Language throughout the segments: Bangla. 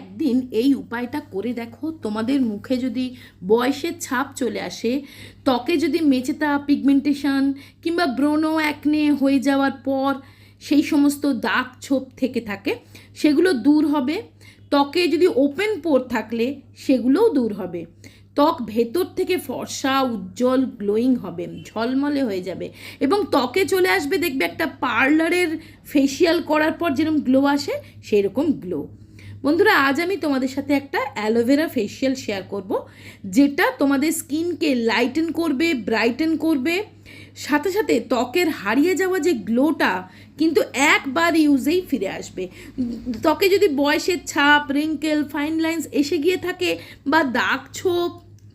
একদিন এই উপায়টা করে দেখো, তোমাদের মুখে যদি বয়সের ছাপ চলে আসে, ত্বকে যদি মেচেতা পিগমেন্টেশন কিংবা ব্রোনো অ্যাকনে হয়ে যাওয়ার পর সেই সমস্ত দাগ ছোপ থেকে থাকে, সেগুলো দূর হবে। ত্বকে যদি ওপেন পোর থাকলে সেগুলোও দূর হবে। ত্বক ভেতর থেকে ফর্সা, উজ্জ্বল গ্লোয়িং হবে, ঝলমলে হয়ে যাবে এবং ত্বকে চলে আসবে দেখবে একটা পার্লারের ফেসিয়াল করার পর যেরকম গ্লো আসে সেই রকম গ্লো বন্ধুরা, আজ আমি তোমাদের সাথে একটা অ্যালোভেরা ফেসিয়াল শেয়ার করব, যেটা তোমাদের স্কিনকে লাইটেন করবে ব্রাইটেন করবে, সাথে সাথে ত্বকের হারিয়ে যাওয়া যে গ্লোটা কিন্তু একবার ইউজেই ফিরে আসবে। ত্বকে যদি বয়সের ছাপ রিঙ্কেল ফাইন লাইন্স এসে গিয়ে থাকে বা দাগ ছোপ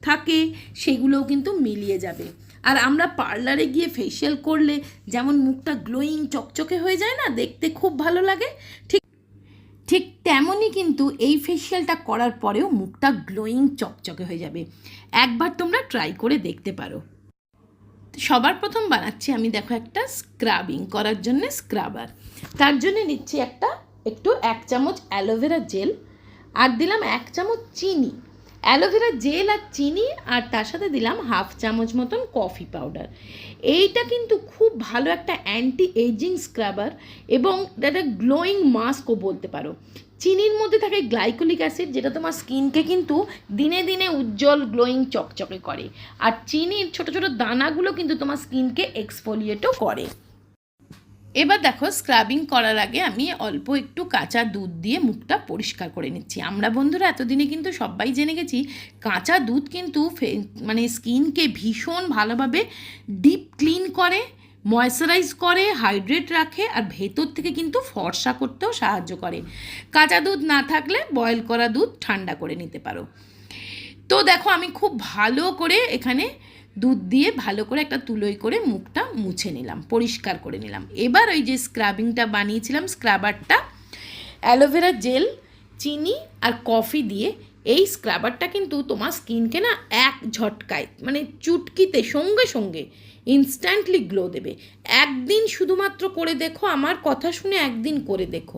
থাকে, সেগুলোও কিন্তু মিলিয়ে যাবে। আর আমরা পার্লারে গিয়ে ফেসিয়াল করলে যেমন মুখটা গ্লোয়িং চকচকে হয়ে যায় না, দেখতে খুব ভালো লাগে, ঠিক ঠিক তেমনই কিন্তু এই ফেসিয়ালটা করার পরেও মুখটা গ্লোয়িং চকচকে হয়ে যাবে। একবার তোমরা ট্রাই করে দেখতে পারো। সবার প্রথম বানাচ্ছি আমি দেখো একটা স্ক্রাবিং করার জন্য স্ক্রাবার তার জন্য নিচ্ছি একটা, একটু এক চামচ অ্যালোভেরা জেল আর দিলাম এক চামচ চিনি। অ্যালোভেরা জেল আর চিনি, আর তার সাথে দিলাম হাফ চামচ মতন কফি পাউডার। এইটা কিন্তু খুব ভালো একটা অ্যান্টি এজিং স্ক্রাবার এবং একটা গ্লোয়িং মাস্কও বলতে পারো। চিনির মধ্যে থাকে গ্লাইকোলিক অ্যাসিড যেটা তোমার স্কিনকে কিন্তু দিনে দিনে উজ্জ্বল গ্লোয়িং চকচকে করে। আর চিনির ছোট ছোট দানাগুলো কিন্তু তোমার স্কিনকে এক্সফোলিয়েটও করে। এবার দেখো স্ক্রাবিং করার আগে আমি অল্প একটু কাঁচা দুধ দিয়ে মুখটা পরিষ্কার করে নিচ্ছি। আমরা বন্ধুরা এতদিনে কিন্তু সবাই জেনে গেছি, কাঁচা দুধ কিন্তু মানে স্কিনকে ভীষণ ভালোভাবে ডিপ ক্লিন করে ময়শ্চারাইজ করে হাইড্রেট রাখে আর ভেতর থেকে কিন্তু ফর্সা করতেও সাহায্য করে। কাঁচা দুধ না থাকলে বয়েল করা দুধ ঠান্ডা করে নিতে পারো। তো দেখো আমি খুব ভালো করে এখানে দুধ দিয়ে ভালো করে একটা তুলোই করে মুখটা মুছে নিলাম, পরিষ্কার করে নিলাম। এবার ওই যে স্ক্রাবিংটা বানিয়েছিলাম স্ক্রাবারটা অ্যালোভেরা জেল চিনি আর কফি দিয়ে এই স্ক্রাবারটা কিন্তু তোমার স্কিনকে না এক ঝটকায় মানে চুটকিতে, সঙ্গে সঙ্গে ইনস্ট্যান্টলি গ্লো দেবে। একদিন শুধুমাত্র করে দেখো, আমার কথা শুনে একদিন করে দেখো।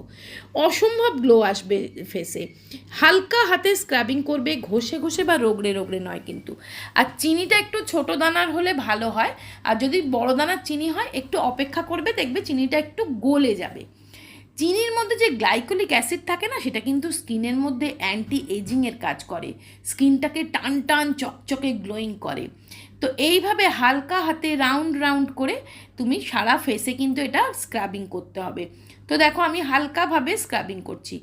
অসম্ভব গ্লো আসবে ফেসে হালকা হাতে স্ক্রাবিং করবে, ঘষে ঘষে বা রোগড়ে রোগড়ে নয় কিন্তু। আর চিনিটা একটু ছোট দানার হলে ভালো হয়, আর যদি বড় দানার চিনি হয়, একটু অপেক্ষা করবে, দেখবে চিনিটা একটু গলে যাবে। চিনির মধ্যে যে গ্লাইকোলিক অ্যাসিড থাকে না, সেটা কিন্তু স্কিনের মধ্যে অ্যান্টি এজিংয়ের কাজ করে। স্কিনটাকে টান টান, চকচকে গ্লোয়িং করে। তো এইভাবে হালকা হাতে রাউন্ড রাউন্ড করে তুমি সারা ফেসে কিন্তু এটা স্ক্রাবিং করতে হবে। তো দেখো আমি হালকাভাবে স্ক্রাবিং করছি।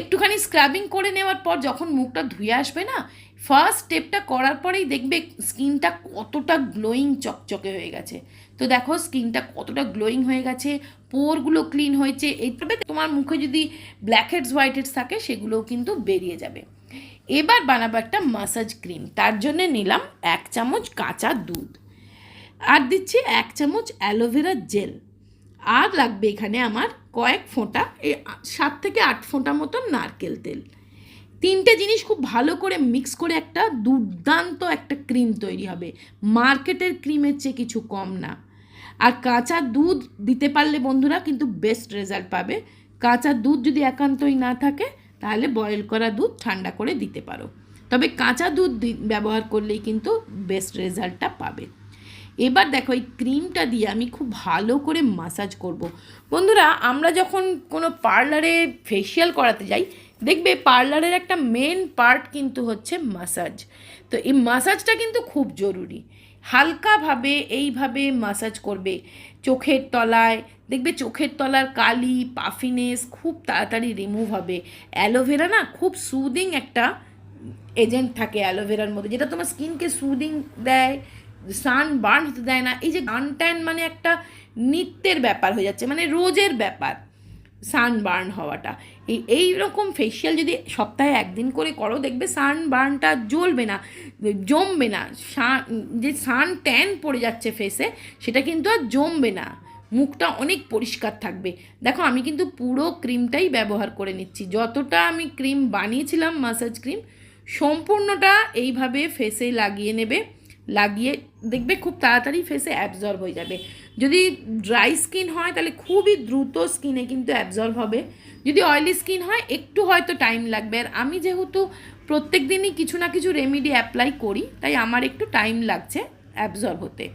একটুখানি স্ক্রাবিং করে নেওয়ার পর যখন মুখটা ধুয়ে আসবে না ফার্স্ট স্টেপটা করার পরেই দেখবে স্কিনটা কতটা গ্লোয়িং চকচকে হয়ে গেছে। তো দেখো, স্কিনটা কতটা গ্লোয়িং হয়ে গেছে, পোরগুলো ক্লিন হয়েছে এইভাবে তোমার মুখে যদি ব্ল্যাক হেডস হোয়াইট হেডস থাকে, সেগুলোও কিন্তু বেরিয়ে যাবে। এবার বানাবো একটা মাসাজ ক্রিম তার জন্য নিলাম এক চামচ কাঁচা দুধ, আর দিচ্ছি এক চামচ অ্যালোভেরা জেল আর লাগবে এখানে আমার কয়েক ফোঁটা, এই সাত থেকে আট ফোঁটা মতন নারকেল তেল। তিনটে জিনিস খুব ভালো করে মিক্স করে একটা দুর্দান্ত একটা ক্রিম তৈরি হবে। মার্কেটের ক্রিমের চেয়ে কিছু কম না। আর কাঁচা দুধ দিতে পারলে বন্ধুরা কিন্তু বেস্ট রেজাল্ট পাবে। কাঁচা দুধ যদি একান্তই না থাকে, তাহলে বয়েল করা দুধ ঠান্ডা করে দিতে পারো। তবে কাঁচা দুধ ব্যবহার করলেই কিন্তু বেস্ট রেজাল্টটা পাবে। এবার দেখো, এই ক্রিমটা দিয়ে আমি খুব ভালো করে মাসাজ করব। বন্ধুরা, আমরা যখন কোনো পার্লারে ফেসিয়াল করাতে যাই, দেখবে পার্লারের একটা মেন পার্ট কিন্তু হচ্ছে মাসাজ তো এই মাসাজটা কিন্তু খুব জরুরি। হালকাভাবে এইভাবে মাসাজ করবে। চোখের তলায়, দেখবে চোখের তলার কালি পাফিনেস খুব তাড়াতাড়ি রিমুভ হবে। অ্যালোভেরা না খুব সুদিং একটা এজেন্ট থাকে অ্যালোভেরার মধ্যে। যেটা তোমার স্কিনকে সুদিং দেয় সান বার্ন হতে দেয় না। এই যে গান ট্যান মানে একটা নিত্যের ব্যাপার হয়ে যাচ্ছে মানে রোজের ব্যাপার। সান বার্ন হওয়াটা। এই এই রকম ফেসিয়াল যদি সপ্তাহে একদিন করে করো, দেখবে সানবার্নটা জ্বলবে না, জমবে না। যে সান ট্যান পড়ে যাচ্ছে ফেসে সেটা কিন্তু আর জমবে না। মুখটা অনেক পরিষ্কার থাকবে। দেখো, আমি কিন্তু পুরো ক্রিমটাই ব্যবহার করে নিচ্ছি। যতটা আমি ক্রিম বানিয়েছিলাম মাসাজ ক্রিম সম্পূর্ণটা এইভাবে ফেসে লাগিয়ে নেবে। লাগিয়ে দেখবে খুব তাড়াতাড়ি ফেসে অ্যাবজর্ব হয়ে যাবে। যদি ড্রাই স্কিন হয়, তাহলে খুবই দ্রুত স্কিনে কিন্তু অ্যাবজর্ব হবে। যদি অয়েলি স্কিন হয়, একটু হয়তো টাইম লাগবে। আর আমি যেহেতু প্রত্যেক দিনই কিছু না কিছু রেমেডি অ্যাপ্লাই করি, তাই আমার একটু টাইম লাগছে অ্যাবজর্ব হতে।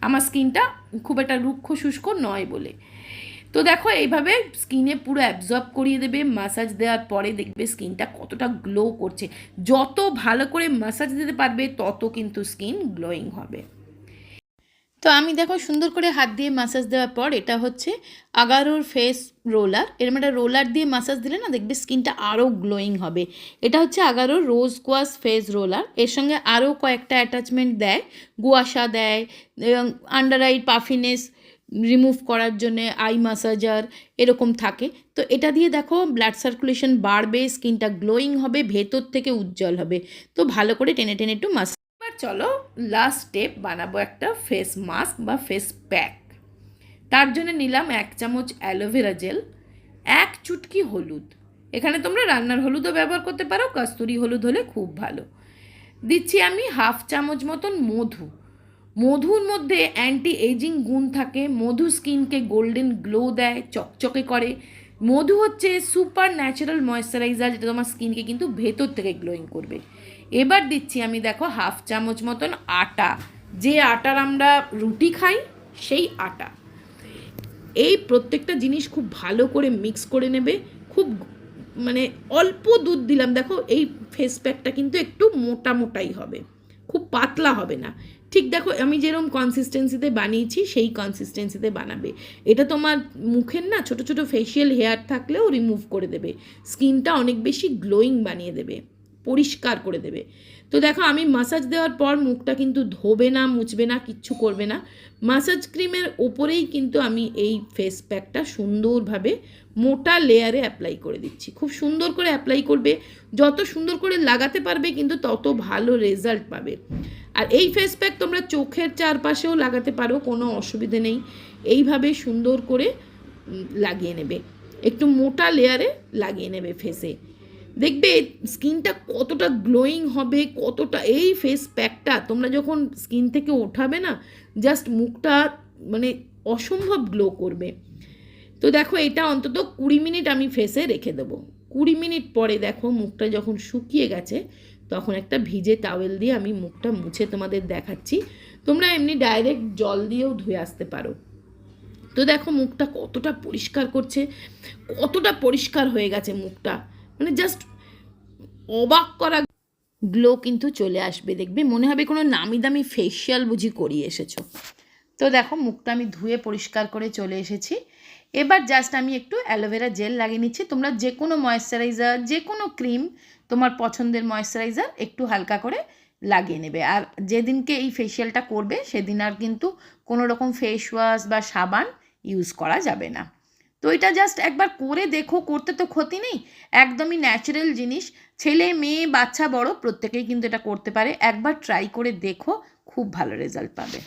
আমার স্কিনটা খুব একটা রুক্ষ শুষ্ক নয় বলে। তো দেখো, এইভাবে স্কিনে পুরো অ্যাবজর্ব করিয়ে দেবে মাসাজ দেওয়ার পরে দেখবে স্কিনটা কতটা গ্লো করছে। যত ভালো করে মাসাজ দিতে পারবে, তত কিন্তু স্কিন গ্লোয়িং হবে। তো আমি দেখো, সুন্দর করে হাত দিয়ে মাসাজ দেওয়ার পর এটা হচ্ছে আগারোর ফেস রোলার এরম একটা রোলার দিয়ে মাসাজ দিলে না, দেখবে স্কিনটা আরও গ্লোয়িং হবে। এটা হচ্ছে আগারোর রোজ কোয়াস ফেস রোলার এর সঙ্গে আরও কয়েকটা অ্যাটাচমেন্ট দেয়। গুয়াশা দেয়, এবং আন্ডার আই পাফিনেস রিমুভ করার জন্যে আই মাসাজার এরকম থাকে। তো এটা দিয়ে দেখো ব্লাড সার্কুলেশন বাড়বে স্কিনটা গ্লোয়িং হবে, ভেতর থেকে উজ্জ্বল হবে। তো ভালো করে টেনে টেনে একটু মাস এবার চলো লাস্ট স্টেপ বানাবো একটা ফেস মাস্ক বা ফেস প্যাক তার জন্য নিলাম এক চামচ অ্যালোভেরা জেল এক চুটকি হলুদ। এখানে তোমরা রান্নার হলুদও ব্যবহার করতে পারো, কস্তুরি হলুদ হলে খুব ভালো। দিচ্ছি আমি হাফ চামচ মতন মধু। মধুর মধ্যে অ্যান্টি এজিং গুণ থাকে। মধু স্কিনকে গোল্ডেন গ্লো দেয়, চকচকে করে। মধু হচ্ছে সুপার ন্যাচারাল ময়েশ্চারাইজার যেটা তোমার স্কিনকে কিন্তু ভেতর থেকে গ্লোয়িং করবে। এবার দিচ্ছি আমি দেখো হাফ চামচ মতন আটা। যে আটার আমরা রুটি খাই, সেই আটা। এই প্রত্যেকটা জিনিস খুব ভালো করে মিক্স করে নেবে। খুব মানে অল্প দুধ দিলাম। দেখো এই ফেস প্যাকটা কিন্তু একটু মোটা মোটাই হবে। খুব পাতলা হবে না। ঠিক দেখো, আমি যেরকম কনসিস্টেন্সিতে বানিয়েছি, সেই কনসিস্টেন্সিতে বানাবে। এটা তোমার মুখের না ছোট ছোট ফেশিয়াল হেয়ার থাকলেও রিমুভ করে দেবে। স্কিনটা অনেক বেশি গ্লোয়িং বানিয়ে দেবে। পরিষ্কার করে দেবে। তো দেখো, আমি মাসাজ দেওয়ার পর মুখটা কিন্তু ধোবে না, মুছবে না, কিচ্ছু করবে না। মাসাজ ক্রিমের ওপরেই কিন্তু আমি এই ফেস প্যাকটা সুন্দরভাবে মোটা লেয়ারে অ্যাপ্লাই করে দিচ্ছি। খুব সুন্দর করে অ্যাপ্লাই করবে। যত সুন্দর করে লাগাতে পারবে কিন্তু তত ভালো রেজাল্ট পাবে। আর এই ফেস প্যাক তোমরা চোখের চারপাশেও লাগাতে পারো, কোনো অসুবিধে নেই। এইভাবে সুন্দর করে লাগিয়ে নেবে। একটু মোটা লেয়ারে লাগিয়ে নেবে ফেসে দেখবে স্কিনটা কতটা গ্লোয়িং হবে, কতটা, এই ফেস প্যাকটা তোমরা যখন স্কিন থেকে ওঠাবে না জাস্ট মুখটা মানে অসম্ভব গ্লো করবে। তো দেখো এটা অন্তত কুড়ি মিনিট আমি ফেসে রেখে দেবো। কুড়ি মিনিট পরে দেখো মুখটা যখন শুকিয়ে গেছে, তখন একটা ভিজে টাওয়েল দিয়ে আমি মুখটা মুছে তোমাদের দেখাচ্ছি। তোমরা এমনি ডাইরেক্ট জল দিয়েও ধুয়ে আসতে পারো। তো দেখো মুখটা কতটা পরিষ্কার করছে, কতটা পরিষ্কার হয়ে গেছে মুখটা। মানে জাস্ট অবাক করা গ্লো কিন্তু চলে আসবে, দেখবে? মনে হবে কোনো নামি দামি ফেসিয়াল বুঝি করিয়ে এসেছ। তো দেখো, মুখটা আমি ধুয়ে পরিষ্কার করে চলে এসেছি। এবার জাস্ট আমি একটু অ্যালোভেরা জেল লাগিয়ে নিচ্ছি। তোমরা যে কোনো ময়েশ্চারাইজার যে কোনো ক্রিম তোমার পছন্দের ময়েশ্চারাইজার একটু হালকা করে লাগিয়ে নেবে। আর যেদিনকে এই ফেসিয়ালটা করবে, সেদিন আর কিন্তু কোনো রকম ফেস ওয়াশ বা সাবান ইউজ করা যাবে না। তো এটা জাস্ট একবার করে দেখো, করতে তো ক্ষতি নেই। একদমই ন্যাচারাল জিনিস। ছেলে, মেয়ে, বাচ্চা, বড়, প্রত্যেকেই কিন্তু এটা করতে পারে। একবার ট্রাই করে দেখো, খুব ভালো রেজাল্ট পাবে।